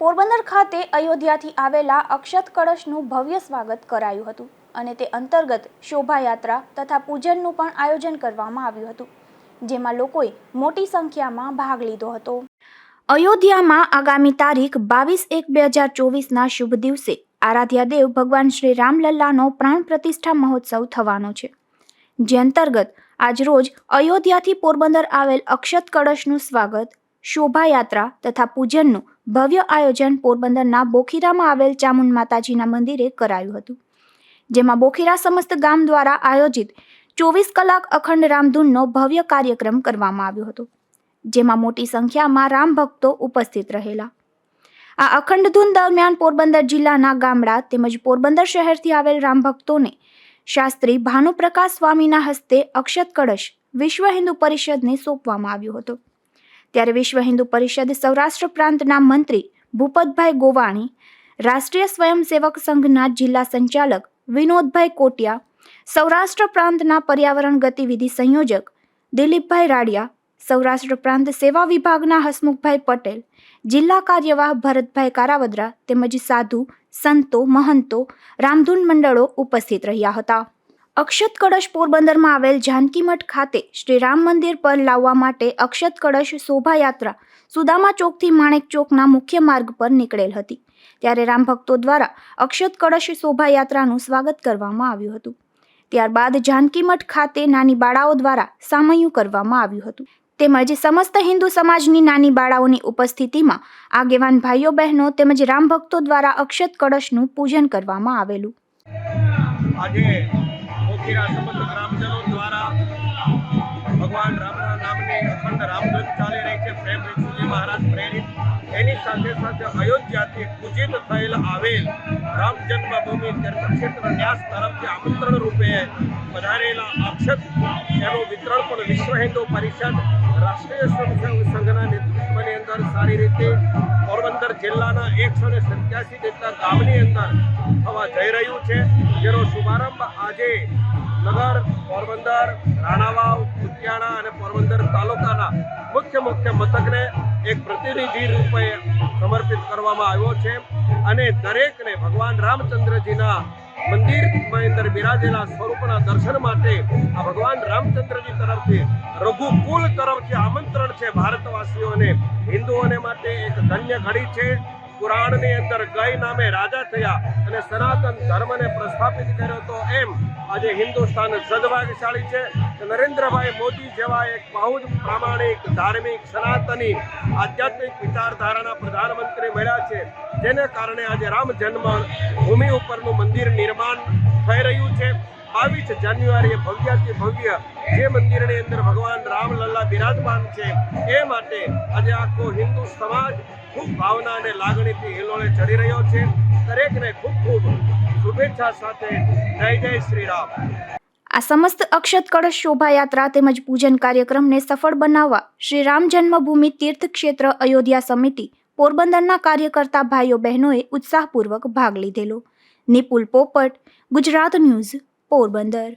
પોરબંદર ખાતે અયોધ્યાથી આવેલા અક્ષત કળશનું ભવ્ય સ્વાગત કરાયું હતું અને તે અંતર્ગત શોભાયાત્રા તથા પૂજનનું પણ આયોજન કરવામાં આવ્યું હતું, જેમાં લોકોએ મોટી સંખ્યામાં ભાગ લીધો હતો. અયોધ્યામાં આગામી તારીખ બાવીસ એક બે હજાર ચોવીસના શુભ દિવસે આરાધ્યાદેવ ભગવાન શ્રી રામલલ્લાનો પ્રાણ પ્રતિષ્ઠા મહોત્સવ થવાનો છે. જે અંતર્ગત આજરોજ અયોધ્યાથી પોરબંદર આવેલ અક્ષત કળશનું સ્વાગત શોભાયાત્રા તથા પૂજનનું ભવ્ય આયોજન પોરબંદરના બોખીરામાં આવેલ ચામુંડ માતાજીના મંદિરે કરાયું હતું. જેમાં બોખીરા સમસ્ત ગામ દ્વારા આયોજિત ચોવીસ કલાક અખંડ રામધૂનનો ભવ્ય કાર્યક્રમ કરવામાં આવ્યો હતો, જેમાં મોટી સંખ્યામાં રામ ભક્તો ઉપસ્થિત રહેલા. આ અખંડ ધૂન દરમિયાન પોરબંદર જિલ્લાના ગામડા તેમજ પોરબંદર શહેરથી આવેલ રામ ભક્તોને શાસ્ત્રી ભાનુપ્રકાશ સ્વામીના હસ્તે અક્ષત કળશ વિશ્વ હિન્દુ પરિષદને સોંપવામાં આવ્યો હતો. ત્યારે વિશ્વ હિન્દુ પરિષદ સૌરાષ્ટ્ર પ્રાંતના મંત્રી ભૂપતભાઈ ગોવાણી, રાષ્ટ્રીય સ્વયંસેવક સંઘના જિલ્લા સંચાલક વિનોદભાઈ કોટિયા, સૌરાષ્ટ્ર પ્રાંતના પર્યાવરણ ગતિવિધિ સંયોજક દિલીપભાઈ રાડિયા, સૌરાષ્ટ્ર પ્રાંત સેવા વિભાગના હસમુખભાઈ પટેલ, જિલ્લા કાર્યવાહ ભરતભાઈ કારાવદરા તેમજ સાધુ, સંતો, મહંતો, રામધૂન મંડળો ઉપસ્થિત રહ્યા હતા. અક્ષત કળશ પોરબંદરમાં આવેલ જાનકીમઠ ખાતે શ્રી રામ મંદિર પર લાવવા માટે અક્ષત કળશ શોભાયાત્રા સુદામા ચોકથી માણેક ચોકના મુખ્ય માર્ગ પર નીકળેલ હતી. ત્યારે રામ ભક્તો દ્વારા અક્ષત કળશ શોભાયાત્રાનું સ્વાગત કરવામાં આવ્યું હતું. ત્યારબાદ જાનકી મઠ ખાતે નાની બાળાઓ દ્વારા સામયું કરવામાં આવ્યું હતું. તેમજ સમસ્ત હિન્દુ સમાજની નાની બાળાઓની ઉપસ્થિતિમાં આગેવાન ભાઈઓ બહેનો તેમજ રામ ભક્તો દ્વારા અક્ષત કળશનું પૂજન કરવામાં આવેલું. મોખીરા સંબંધ ગ્રામજનો દ્વારા ભગવાન રામના નામની અખંડ રામધૂન ચાલી રહી છે. પ્રેમ વિષ્ણુજી મહારાજ પ્રેરિત એની સાથે સાથે અયોધ્યાથી પૂજિત થયેલ આવેલ રામ જન્મભૂમિ તીર્થક્ષેત્ર ન્યાસ તરફથી આમંત્રણ રૂપે પધારેલા અક્ષત એનું વિતરણ પણ વિશ્વ હિન્દુ પરિષદ રાષ્ટ્રીય સ્વયંસેવક સંઘના નેતૃત્વની અંદર સારી રીતે પોરબંદર જિલ્લાના એકસો ને સત્યાસી જેટલા ગામની અંદર થવા જઈ રહ્યું છે. જેનો શુભારંભ આજે નગર, પોરબંદર, રાણાવાવ કુતિયાણા અને પોરબંદર તાલુકાના મુખ્ય મુખ્ય મથકને એક પ્રતિનિધિ રૂપે સમર્પિત કરવામાં આવ્યો છે અને દરેકને ભગવાન રામચંદ્રજીના મંદિરમાં અંદર બિરાજેલા સ્વરૂપના દર્શન માટે આ ભગવાન રામચંદ્રજી તરફથી રઘુકુલ તરફથી આમંત્રણ છે ભારતવાસીઓને, હિન્દુઓને માટે એક ધન્ય ઘડી છે. પુરાણની અંદર ગઈ નામે રાજા થયા અને સનાતન ધર્મને પ્રસ્થાપિત કર્યો તો એમ આજે હિન્દુસ્તાન સદભાગશાળી છે નરેન્દ્રભાઈ મોદી જેવા એક બહુ જ પ્રામાણિક, ધાર્મિક, સનાતની, આધ્યાત્મિક વિચારધારાના પ્રધાનમંત્રી મળ્યા છે. જેને કારણે આજે રામ જન્મ ભૂમિ ઉપરનું મંદિર નિર્માણ થઈ રહ્યું છે. બાવીસ જાન્યુઆરીએ ભવ્યાતિ ભવ્ય જે મંદિરની અંદર ભગવાન રામલલ્લા બિરાજમાન છે, એ માટે આજે આખો હિન્દુ સમાજ ખૂબ ભાવના અને લાગણીથી હિલોળે ચડી રહ્યો છે. દરેકને ખૂબ ખૂબ શુભેચ્છા સાથે જય જય શ્રી રામ આ સમસ્ત અક્ષત કળશ શોભાયાત્રા તેમજ પૂજન કાર્યક્રમને સફળ બનાવવા શ્રી રામ જન્મભૂમિ તીર્થ ક્ષેત્ર અયોધ્યા સમિતિ પોરબંદરના કાર્યકર્તા ભાઈઓ બહેનોએ ઉત્સાહપૂર્વક ભાગ લીધેલો. નિપુલ પોપટ, ગુજરાત ન્યૂઝ. પોરબંદર